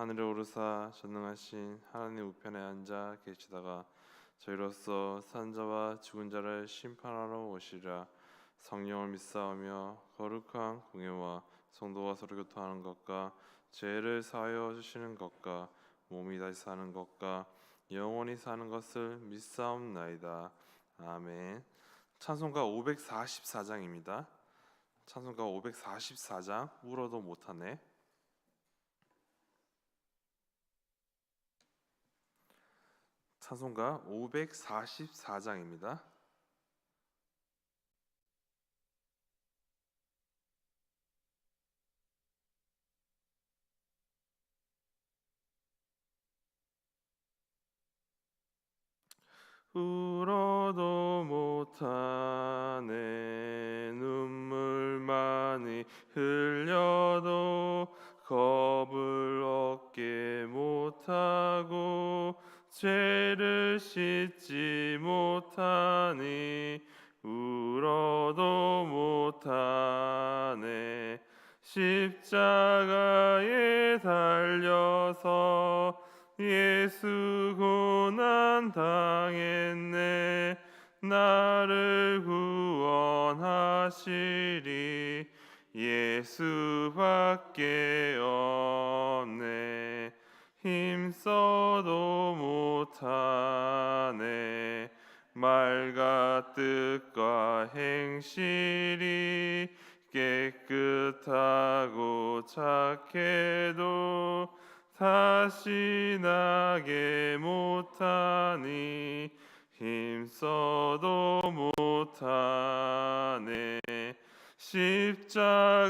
하늘에 오르사 전능하신 하나님 우편에 앉아 계시다가 저희로서 산 자와 죽은 자를 심판하러 오시리라. 성령을 믿사오며 거룩한 공예와 성도가 서로 교통하는 것과 죄를 사하여 주시는 것과 몸이 다시 사는 것과 영원히 사는 것을 믿사옵나이다. 아멘. 찬송가 544장입니다. 찬송가 544장 울어도 못하네 찬송가 544장입니다. 울어도 못하네 눈물 많이 흘려도 겁을 얻게 못하고 죄를 씻지 못하니 울어도 못하네. 십자가에 달려서 예수 고난 당했네. 나를 구원하시리. 예수밖에 없네 힘써도 못하네. 말과 뜻과 행실이 깨끗하고 착해도 다시 나게 못하니 힘써도 못하네. 십자가에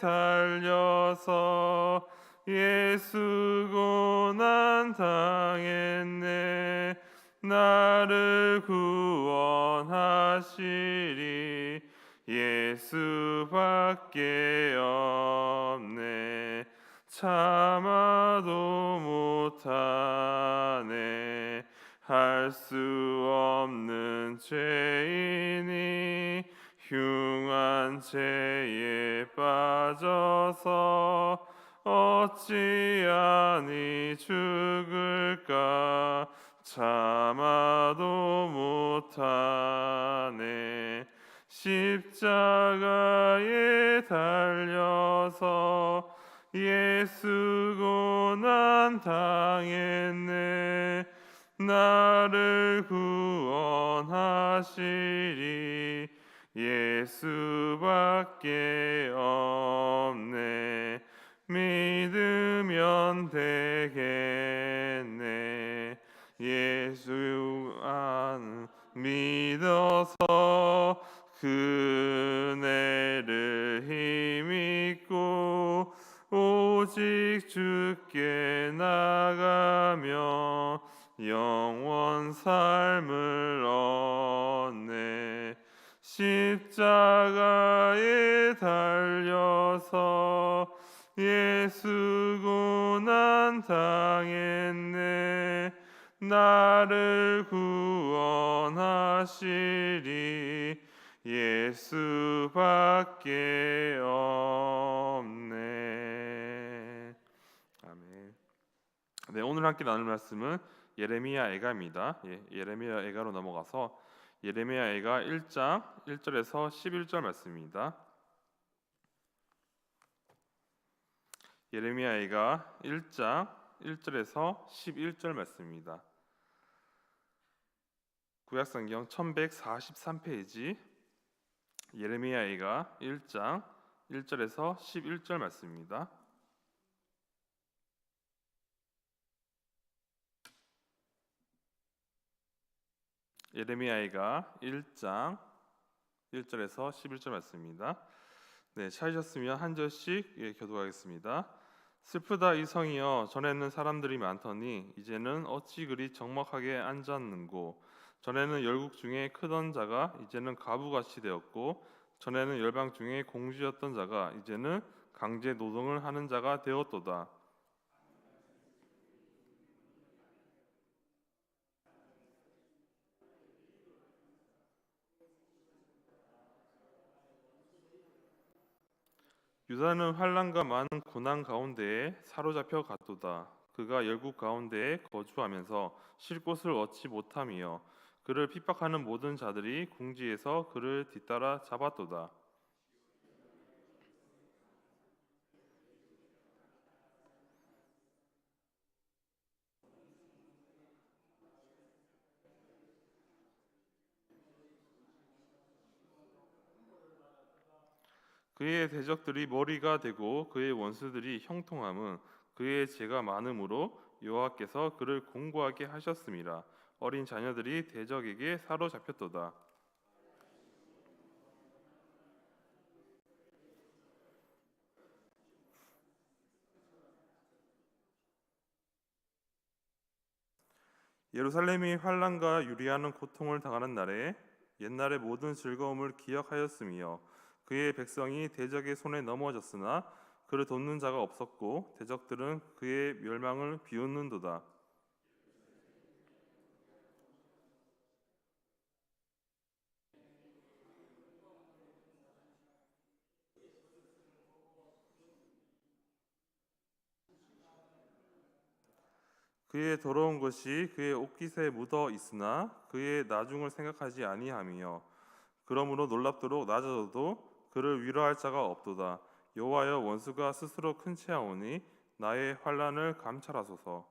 달려서 예수 고난 당했네. 나를 구원하시리. 예수밖에 없네. 참아도 못하네. 할 수 없는 죄인이 흉한 죄에 빠져서 어찌 아니 죽을까? 참아도 못하네. 십자가에 달려서 예수 고난 당했네. 나를 구원하시리. 예수밖에 없네 믿으면 되겠네. 예수 안 믿어서 그네를 힘입고 오직 주께 나가며 영원 삶을 얻네. 십자가에 달려서 예수 고난 당했네. 나를 구원하시리. 예수밖에 없네. 아멘. 네 오늘 함께 나눌 말씀은 예레미야 애가입니다. 예, 예레미야 애가로 넘어가서 예레미야 애가 1장 1절에서 11절 말씀입니다 예레미야가 1장 1절에서 11절 말씀입니다. 구약 성경 1143페이지 예레미야가 1장 1절에서 11절 말씀입니다. 예레미야가 1장 1절에서 11절 말씀입니다. 네, 찾으셨으면 한 절씩 예, 교도하겠습니다. 슬프다 이 성이여 전에는 사람들이 많더니 이제는 어찌 그리 적막하게 앉았는고? 전에는 열국 중에 크던 자가 이제는 가부같이 되었고 전에는 열방 중에 공주였던 자가 이제는 강제 노동을 하는 자가 되었도다 유다는 환란과 많은 고난 가운데에 사로잡혀 갔도다. 그가 열국 가운데에 거주하면서 쉴 곳을 얻지 못함이요 그를 핍박하는 모든 자들이 궁지에서 그를 뒤따라 잡았도다. 그의 대적들이 머리가 되고 그의 원수들이 형통함은 그의 죄가 많음으로 여호와께서 그를 공고하게 하셨음이라 어린 자녀들이 대적에게 사로잡혔도다. 예루살렘이 환란과 유리하는 고통을 당하는 날에 옛날의 모든 즐거움을 기억하였으며 그의 백성이 대적의 손에 넘어졌으나 그를 돕는 자가 없었고 대적들은 그의 멸망을 비웃는도다. 그의 더러운 것이 그의 옷깃에 묻어 있으나 그의 나중을 생각하지 아니함이요 그러므로 놀랍도록 낮아져도 그를 위로할 자가 없도다. 여호와여 원수가 스스로 큰 채하오니 나의 환란을 감찰하소서.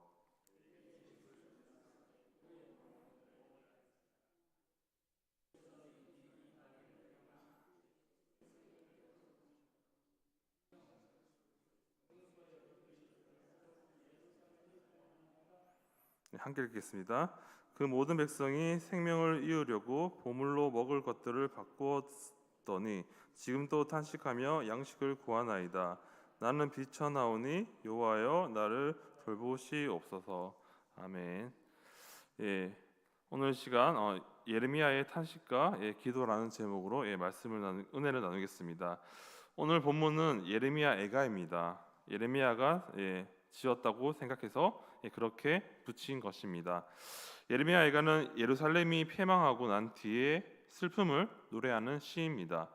네, 함께 읽겠습니다. 그 모든 백성이 생명을 이으려고 보물로 먹을 것들을 바꾸었 더니 지금 또 탄식하며 양식을 구하나이다. 나는 비쳐나오니 여호와여 나를 돌보시옵소서. 아멘. 예, 오늘 시간 어, 예레미야의 탄식과 예, 기도라는 제목으로 예, 말씀을 나누, 은혜를 나누겠습니다. 오늘 본문은 예레미야 애가입니다. 예레미야가 예, 지었다고 생각해서 예, 그렇게 붙인 것입니다. 예레미야 애가는 예루살렘이 패망하고 난 뒤에 슬픔을 노래하는 시입니다.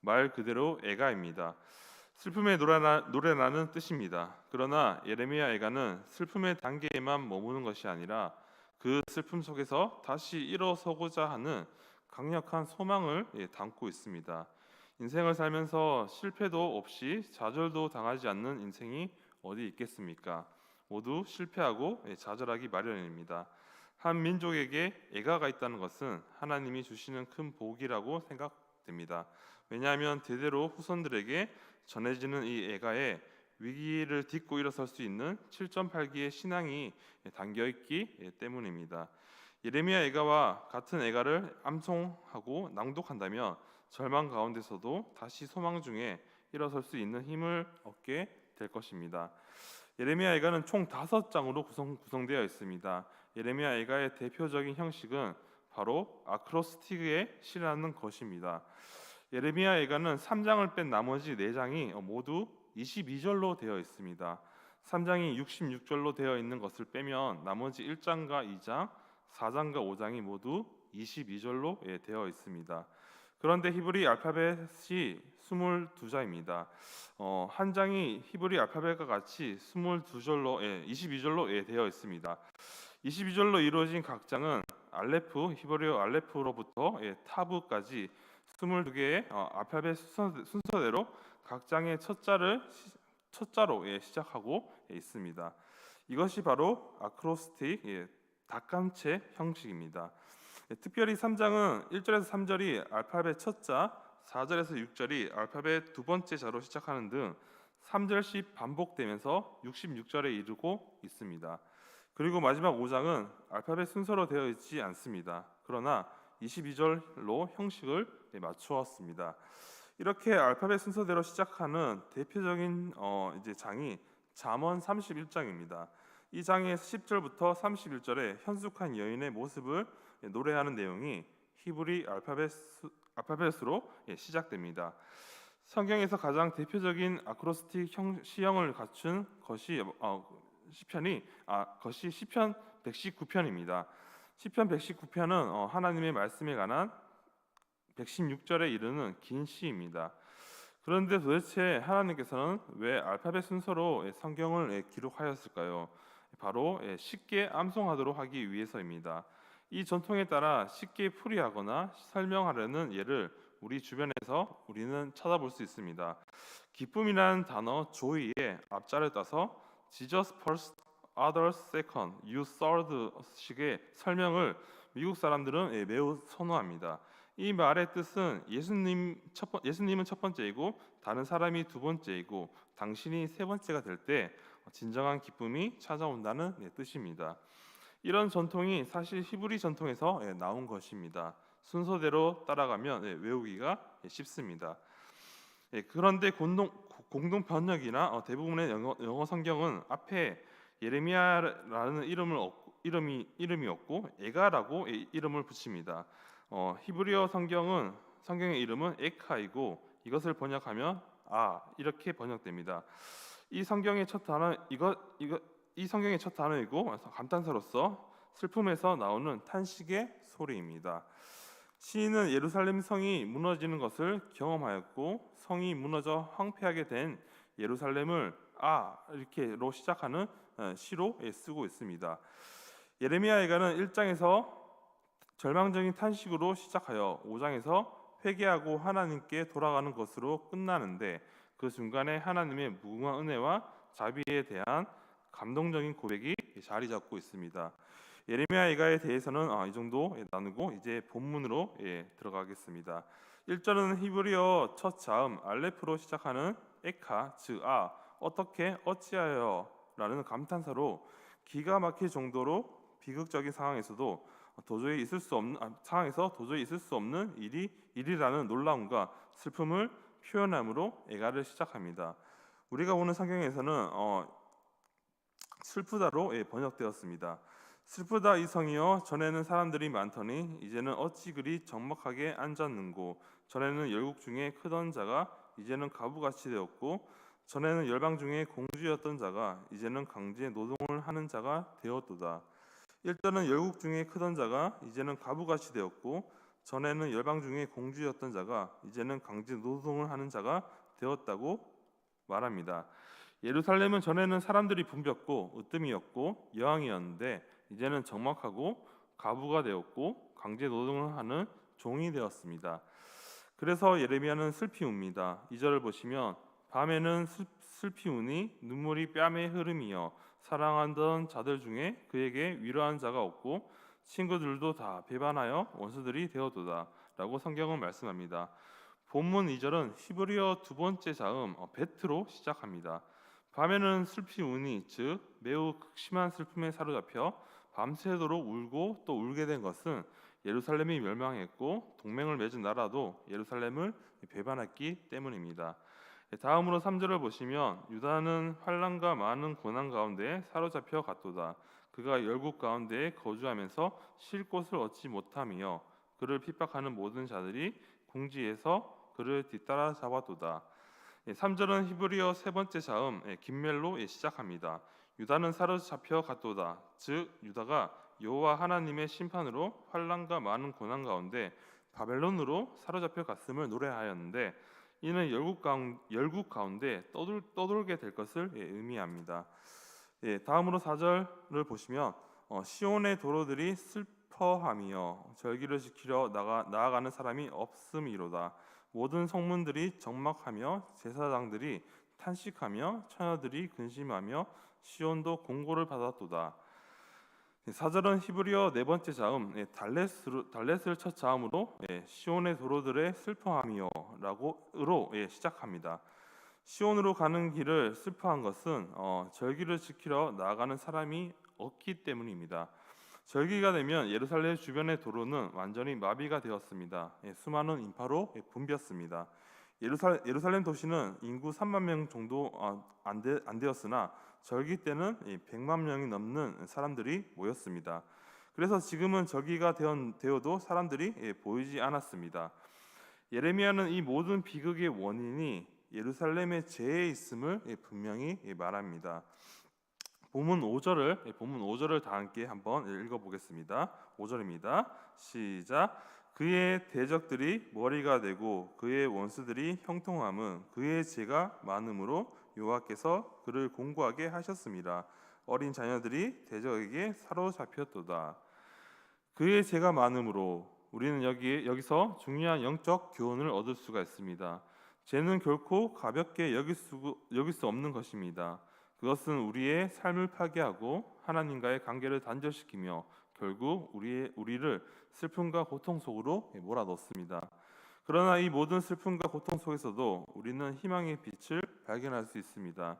말 그대로 애가입니다. 슬픔의 노래라, 노래라는 뜻입니다. 그러나 예레미야 애가는 슬픔의 단계에만 머무는 것이 아니라 그 슬픔 속에서 다시 일어서고자 하는 강력한 소망을 예, 담고 있습니다. 인생을 살면서 실패도 없이 좌절도 당하지 않는 인생이 어디 있겠습니까? 모두 실패하고 예, 좌절하기 마련입니다. 한 민족에게 애가가 있다는 것은 하나님이 주시는 큰 복이라고 생각됩니다. 왜냐하면 대대로 후손들에게 전해지는 이 애가에 위기를 딛고 일어설 수 있는 7.8기의 신앙이 담겨 있기 때문입니다. 예레미야 애가와 같은 애가를 암송하고 낭독한다면 절망 가운데서도 다시 소망 중에 일어설 수 있는 힘을 얻게 될 것입니다. 예레미야 애가는 총 다섯 장으로 구성, 구성되어 있습니다. 예레미야 애가의 대표적인 형식은 바로 아크로스틱의 시라는 것입니다. 예레미야 애가는 3장을 뺀 나머지 4장이 모두 22절로 되어 있습니다. 3장이 66절로 되어 있는 것을 빼면 나머지 1장과 2장, 4장과 5장이 모두 22절로 예, 되어 있습니다. 그런데 히브리 알파벳이 22자입니다. 어, 한 장이 히브리 알파벳과 같이 22절로 예, 22절로 예, 되어 있습니다. 22절로 이루어진 각 장은 알레프 히브리어 알레프로부터 예, 타브까지 22개의 어, 알파벳 순서, 대로 각 장의 첫 자를 첫 자로 예, 시작하고 예, 있습니다. 이것이 바로 아크로스틱 예, 닭감체 형식입니다. 예, 특별히 3장은 1절에서 3절이 알파벳 첫 자, 4절에서 6절이 알파벳 두 번째 자로 시작하는 등 3절씩 반복되면서 66절에 이르고 있습니다. 그리고 마지막 5장은 알파벳 순서로 되어 있지 않습니다. 그러나 22절로 형식을 맞추었습니다. 이렇게 알파벳 순서대로 시작하는 대표적인 어, 이제 장이 잠언 31장입니다. 이 장의 10절부터 31절에 현숙한 여인의 모습을 노래하는 내용이 히브리 알파벳 알파벳으로 예, 시작됩니다. 성경에서 가장 대표적인 아크로스틱 형, 시형을 갖춘 것이 어, 시편이 아 것이 시편 119편입니다. 시편 119편은 어, 하나님의 말씀에 관한 116절에 이르는 긴 시입니다. 그런데 도대체 하나님께서는 왜 알파벳 순서로 예, 성경을 예, 기록하였을까요? 바로 예, 쉽게 암송하도록 하기 위해서입니다. 이 전통에 따라 쉽게 풀이하거나 설명하려는 예를 우리 주변에서 우리는 찾아볼 수 있습니다. 기쁨이라는 단어 joy의 앞자를 따서 Jesus first, others second, you third 식의 설명을 미국 사람들은 예, 매우 선호합니다. 이 말의 뜻은 예수님 첫 번, 예수님은 첫 번째이고 다른 사람이 두 번째이고 당신이 세 번째가 될 때 진정한 기쁨이 찾아온다는 예, 뜻입니다. 이런 전통이 사실 히브리 전통에서 예, 나온 것입니다. 순서대로 따라가면 예, 외우기가 예, 쉽습니다. 예, 그런데 공동, 번역이나 어, 대부분의 영어, 영어 성경은 앞에 예레미야라는 이름을 이름이 이름이 없고 에가라고 예, 이름을 붙입니다. 어, 히브리어 성경은 성경의 이름은 에카이고 이것을 번역하면 아 이렇게 번역됩니다. 이 성경의 첫 단어 이거 이거 이 성경의 첫 단어이고 감탄사로서 슬픔에서 나오는 탄식의 소리입니다. 시인은 예루살렘 성이 무너지는 것을 경험하였고 성이 무너져 황폐하게 된 예루살렘을 아 이렇게로 시작하는 어, 시로 예, 쓰고 있습니다. 예레미야에가는 1장에서 절망적인 탄식으로 시작하여 5장에서 회개하고 하나님께 돌아가는 것으로 끝나는데 그 중간에 하나님의 무궁한 은혜와 자비에 대한 감동적인 고백이 자리 잡고 있습니다. 예레미야 이가에 대해서는 아, 이 정도 나누고 이제 본문으로 예, 들어가겠습니다. 1절은 히브리어 첫 자음 알레프로 시작하는 에카 즉아 어떻게 어찌하여 라는 감탄사로 기가 막힐 정도로 비극적인 상황에서도 도저히 있을 수 없는 아, 상황에서 도저히 있을 수 없는 일이 일이라는 놀라움과 슬픔을 표현함으로 에가를 시작합니다. 우리가 보는 성경에서는 어, 슬프다로 예, 번역되었습니다. 슬프다 이 성이여 전에는 사람들이 많더니 이제는 어찌 그리 적막하게 앉았는고 전에는 열국 중에 크던 자가 이제는 가부같이 되었고 전에는 열방 중에 공주였던 자가 이제는 강제 노동을 하는 자가 되었도다. 일단은 열국 중에 크던 자가 이제는 가부같이 되었고 전에는 열방 중에 공주였던 자가 이제는 강제 노동을 하는 자가 되었다고 말합니다. 예루살렘은 전에는 사람들이 붐볐고 으뜸이었고 여왕이었는데 이제는 적막하고 가부가 되었고 강제 노동을 하는 종이 되었습니다. 그래서 예레미야는 슬피 웁니다. 이 절을 보시면 밤에는 슬피 우니 눈물이 뺨에 흐름이여 사랑하던 자들 중에 그에게 위로한 자가 없고 친구들도 다 배반하여 원수들이 되어도다라고 성경은 말씀합니다. 본문 2절은 히브리어 두 번째 자음 어, 베트로 시작합니다. 밤에는 슬피 우니 즉 매우 극심한 슬픔에 사로잡혀 밤새도록 울고 또 울게 된 것은 예루살렘이 멸망했고 동맹을 맺은 나라도 예루살렘을 배반했기 때문입니다. 다음으로 3절을 보시면 유다는 환란과 많은 고난 가운데 사로잡혀 갔도다. 그가 열국 가운데 거주하면서 쉴 곳을 얻지 못하며 그를 핍박하는 모든 자들이 궁지에서 그를 뒤따라 잡아도다. 3절은 히브리어 세 번째 자음 예, 김멜로 예, 시작합니다. 유다는 사로잡혀 갔도다. 즉 유다가 여호와 하나님의 심판으로 환란과 많은 고난 가운데 바벨론으로 사로잡혀 갔음을 노래하였는데 이는 열국, 가운, 열국 가운데 떠돌, 떠돌게 될 것을 예, 의미합니다. 예, 다음으로 4절을 보시면 어, 시온의 도로들이 슬퍼하며 절기를 지키려 나가, 나아가는 사람이 없음이로다. 모든 성문들이 적막하며 제사장들이 탄식하며 처녀들이 근심하며 시온도 공고를 받았도다. 사절은 히브리어 네 번째 자음 예, 달레스 달렛을 첫 자음으로 예, 시온의 도로들의 슬퍼함이요라고로 예, 시작합니다. 시온으로 가는 길을 슬퍼한 것은 어, 절기를 지키러 나아가는 사람이 없기 때문입니다. 절기가 되면 예루살렘 주변의 도로는 완전히 마비가 되었습니다. 수많은 인파로 붐볐습니다. 예루살, 예루살렘 도시는 인구 3만 명 정도 아, 안, 되, 안 되었으나 절기 때는 이 100만 명이 넘는 사람들이 모였습니다. 그래서 지금은 절기가 되어, 되어도 사람들이 예, 보이지 않았습니다. 예레미야는 이 모든 비극의 원인이 예루살렘의 죄에 있음을 예, 분명히 예, 말합니다. 본문 5절을 예, 본문 5절을 다 함께 한번 읽어 보겠습니다. 5절입니다. 시작. 그의 대적들이 머리가 되고 그의 원수들이 형통함은 그의 죄가 많음으로 여호와께서 그를 공고하게 하셨습니다. 어린 자녀들이 대적에게 사로잡혔도다. 그의 죄가 많음으로 우리는 여기 여기서 중요한 영적 교훈을 얻을 수가 있습니다. 죄는 결코 가볍게 여길 수 여길 수 없는 것입니다. 그것은 우리의 삶을 파괴하고 하나님과의 관계를 단절시키며 결국 우리의 우리를 슬픔과 고통 속으로 몰아넣습니다. 그러나 이 모든 슬픔과 고통 속에서도 우리는 희망의 빛을 발견할 수 있습니다.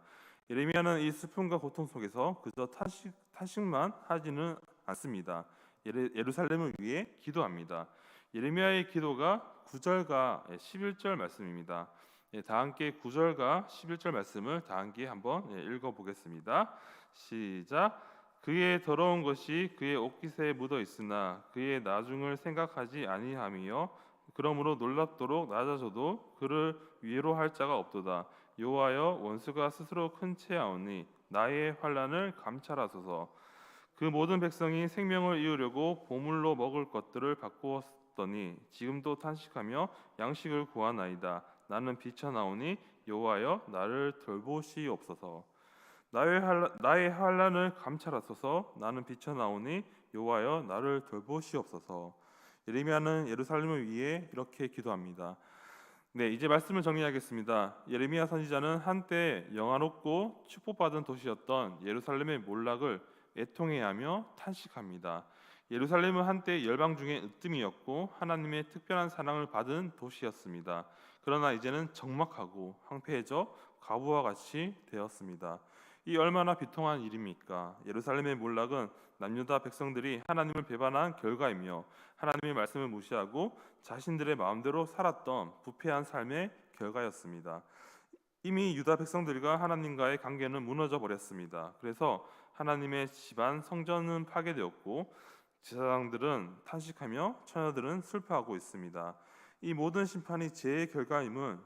예레미야는 이 슬픔과 고통 속에서 그저 탄식, 탄식만 하지는 않습니다. 예레, 예루살렘을 위해 기도합니다. 예레미야의 기도가 9절과 11절 말씀입니다. 예, 다 함께 9절과 11절 말씀을 다 함께 한번 예, 읽어 보겠습니다. 시작. 그의 더러운 것이 그의 옷깃에 묻어 있으나 그의 나중을 생각하지 아니하며 그러므로 놀랍도록 낮아져도 그를 위로 할 자가 없도다. 여호와여 원수가 스스로 큰 채하오니 나의 환란을 감찰하소서. 그 모든 백성이 생명을 이으려고 보물로 먹을 것들을 바꾸었더니 지금도 탄식하며 양식을 구하나이다. 나는 비쳐나오니 여호와여 나를 돌보시옵소서. 나의 환란, 나의 환란을 감찰하소서. 나는 비쳐나오니 여호와여 나를 돌보시옵소서. 예레미야는 예루살렘을 위해 이렇게 기도합니다. 네, 이제 말씀을 정리하겠습니다. 예레미야 선지자는 한때 영화롭고 축복받은 도시였던 예루살렘의 몰락을 애통해하며 탄식합니다. 예루살렘은 한때 열방 중에 으뜸이었고 하나님의 특별한 사랑을 받은 도시였습니다. 그러나 이제는 적막하고 황폐해져 과부와 같이 되었습니다. 이 얼마나 비통한 일입니까? 예루살렘의 몰락은 남유다 백성들이 하나님을 배반한 결과이며 하나님의 말씀을 무시하고 자신들의 마음대로 살았던 부패한 삶의 결과였습니다. 이미 유다 백성들과 하나님과의 관계는 무너져 버렸습니다. 그래서 하나님의 집안 성전은 파괴되었고 제사장들은 탄식하며 처녀들은 슬퍼하고 있습니다. 이 모든 심판이 죄의 결과임은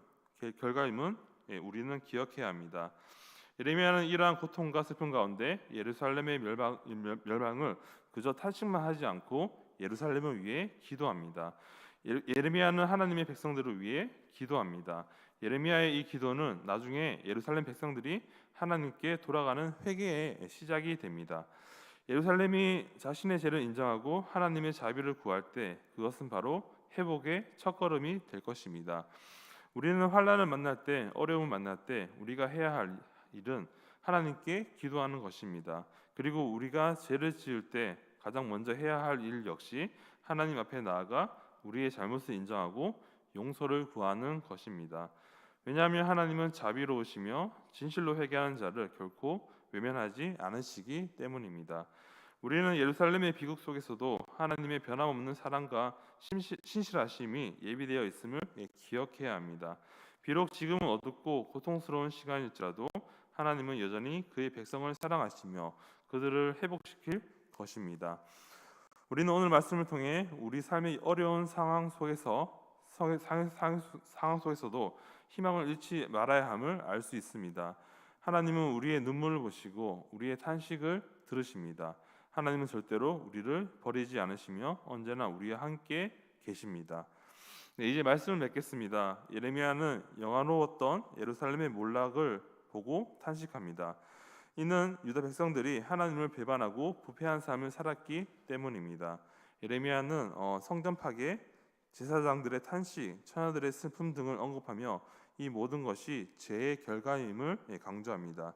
결과임은 예, 우리는 기억해야 합니다. 예레미야는 이러한 고통과 슬픔 가운데 예루살렘의 멸망, 멸망을 그저 탄식만 하지 않고 예루살렘을 위해 기도합니다. 예레미야는 하나님의 백성들을 위해 기도합니다. 예레미야의 이 기도는 나중에 예루살렘 백성들이 하나님께 돌아가는 회개의 시작이 됩니다. 예루살렘이 자신의 죄를 인정하고 하나님의 자비를 구할 때 그것은 바로 회복의 첫걸음이 될 것입니다. 우리는 환란을 만날 때, 어려움을 만날 때 우리가 해야 할 일은 하나님께 기도하는 것입니다. 그리고 우리가 죄를 지을 때 가장 먼저 해야 할 일 역시 하나님 앞에 나아가 우리의 잘못을 인정하고 용서를 구하는 것입니다. 왜냐하면 하나님은 자비로우시며 진실로 회개하는 자를 결코 외면하지 않으시기 때문입니다. 우리는 예루살렘의 비극 속에서도 하나님의 변함없는 사랑과 신실하심이 예비되어 있음을 기억해야 합니다. 비록 지금은 어둡고 고통스러운 시간일지라도 하나님은 여전히 그의 백성을 사랑하시며 그들을 회복시킬 것입니다. 우리는 오늘 말씀을 통해 우리 삶의 어려운 상황 속에서 상황 속에서도 희망을 잃지 말아야 함을 알 수 있습니다. 하나님은 우리의 눈물을 보시고 우리의 탄식을 들으십니다. 하나님은 절대로 우리를 버리지 않으시며 언제나 우리와 함께 계십니다. 네, 이제 말씀을 맺겠습니다. 예레미야는 영화로웠던 예루살렘의 몰락을 보고 탄식합니다. 이는 유다 백성들이 하나님을 배반하고 부패한 삶을 살았기 때문입니다. 예레미야는 어, 성전 파괴, 제사장들의 탄식, 처녀들의 슬픔 등을 언급하며 이 모든 것이 죄의 결과임을 예, 강조합니다.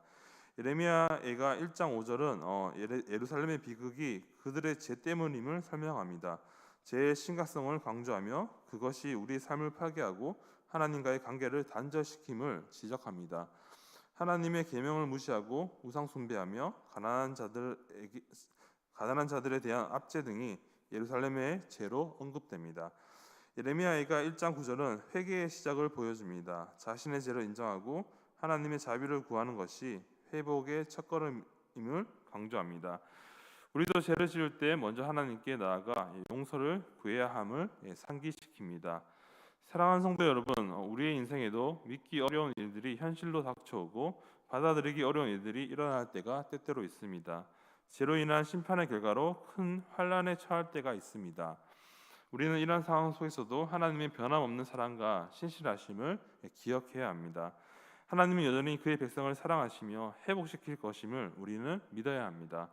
예레미야가 1장 5절은 어, 예루살렘의 비극이 그들의 죄 때문임을 설명합니다. 죄의 심각성을 강조하며 그것이 우리 삶을 파괴하고 하나님과의 관계를 단절시킴을 지적합니다. 하나님의 계명을 무시하고 우상 숭배하며 가난한 자들에게 가난한 자들에 대한 압제 등이 예루살렘의 죄로 언급됩니다. 예레미야가 1장 9절은 회개의 시작을 보여줍니다. 자신의 죄를 인정하고 하나님의 자비를 구하는 것이 회복의 첫걸음임을 강조합니다. 우리도 죄를 지을 때 먼저 하나님께 나아가 용서를 구해야 함을 예, 상기시킵니다. 사랑하는 성도 여러분, 어, 우리의 인생에도 믿기 어려운 일들이 현실로 닥쳐오고 받아들이기 어려운 일들이 일어날 때가 때때로 있습니다. 죄로 인한 심판의 결과로 큰 환란에 처할 때가 있습니다. 우리는 이런 상황 속에서도 하나님의 변함없는 사랑과 신실하심을 기억해야 합니다. 하나님은 여전히 그의 백성을 사랑하시며 회복시킬 것임을 우리는 믿어야 합니다.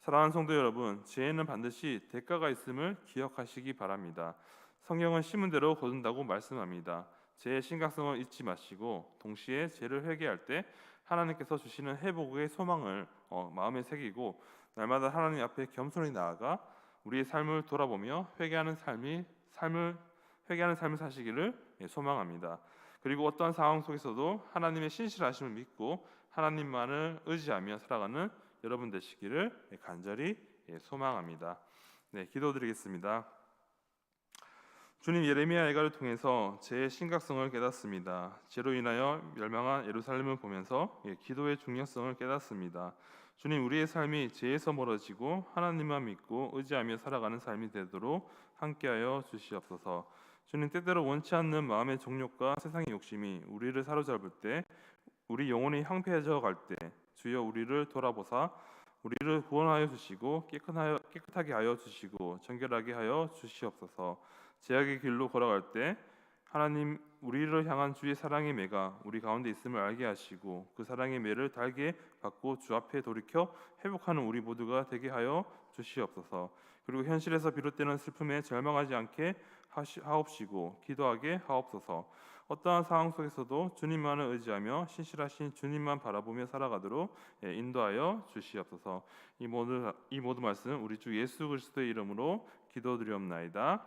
사랑하는 성도 여러분, 죄에는 반드시 대가가 있음을 기억하시기 바랍니다. 성경은 심은 대로 거둔다고 말씀합니다. 죄의 심각성을 잊지 마시고 동시에 죄를 회개할 때 하나님께서 주시는 회복의 소망을 어, 마음에 새기고 날마다 하나님 앞에 겸손히 나아가 우리의 삶을 돌아보며 회개하는 삶이 삶을 회개하는 삶을 사시기를 예, 소망합니다. 그리고 어떠한 상황 속에서도 하나님의 신실하심을 믿고 하나님만을 의지하며 살아가는 여러분 되시기를 예, 간절히 예, 소망합니다. 네, 기도드리겠습니다. 주님 예레미야 애가를 통해서 죄의 심각성을 깨닫습니다. 죄로 인하여 멸망한 예루살렘을 보면서 예, 기도의 중요성을 깨닫습니다. 주님 우리의 삶이 죄에서 멀어지고 하나님만 믿고 의지하며 살아가는 삶이 되도록 함께하여 주시옵소서. 주님 때때로 원치 않는 마음의 정욕과 세상의 욕심이 우리를 사로잡을 때 우리 영혼이 황폐해져 갈 때 주여 우리를 돌아보사 우리를 구원하여 주시고 깨끗하여, 깨끗하게 하여 주시고 정결하게 하여 주시옵소서. 제약의 길로 걸어갈 때 하나님 우리를 향한 주의 사랑의 매가 우리 가운데 있음을 알게 하시고 그 사랑의 매를 달게 받고 주 앞에 돌이켜 회복하는 우리 모두가 되게 하여 주시옵소서. 그리고 현실에서 비롯되는 슬픔에 절망하지 않게 하옵시고 기도하게 하옵소서. 어떠한 상황 속에서도 주님만을 의지하며 신실하신 주님만 바라보며 살아가도록 예, 인도하여 주시옵소서. 이 모든 이 모든 말씀 우리 주 예수 그리스도의 이름으로 기도드리옵나이다.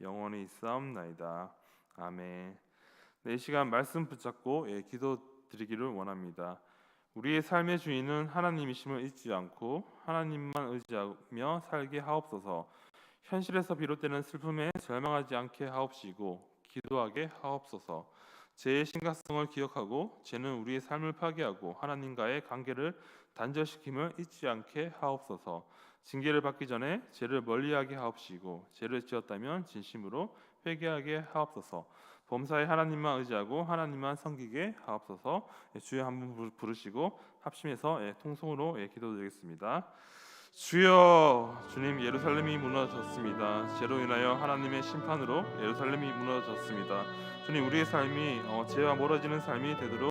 영원히 있사옵나이다. 아멘. 네, 이 시간 말씀 붙잡고 예, 기도 드리기를 원합니다. 우리의 삶의 주인은 하나님이심을 잊지 않고 하나님만 의지하며 살게 하옵소서. 현실에서 비롯되는 슬픔에 절망하지 않게 하옵시고 기도하게 하옵소서. 죄의 심각성을 기억하고 죄는 우리의 삶을 파괴하고 하나님과의 관계를 단절시킴을 잊지 않게 하옵소서. 징계를 받기 전에 죄를 멀리하게 하옵시고 죄를 지었다면 진심으로 회개하게 하옵소서. 범사에 하나님만 의지하고 하나님만 섬기게 하옵소서. 예, 주여 한번 부르시고 합심해서 예, 통성으로 예, 기도드리겠습니다. 주여 주님 예루살렘이 무너졌습니다. 죄로 인하여 하나님의 심판으로 예루살렘이 무너졌습니다. 주님 우리의 삶이 어, 죄와 멀어지는 삶이 되도록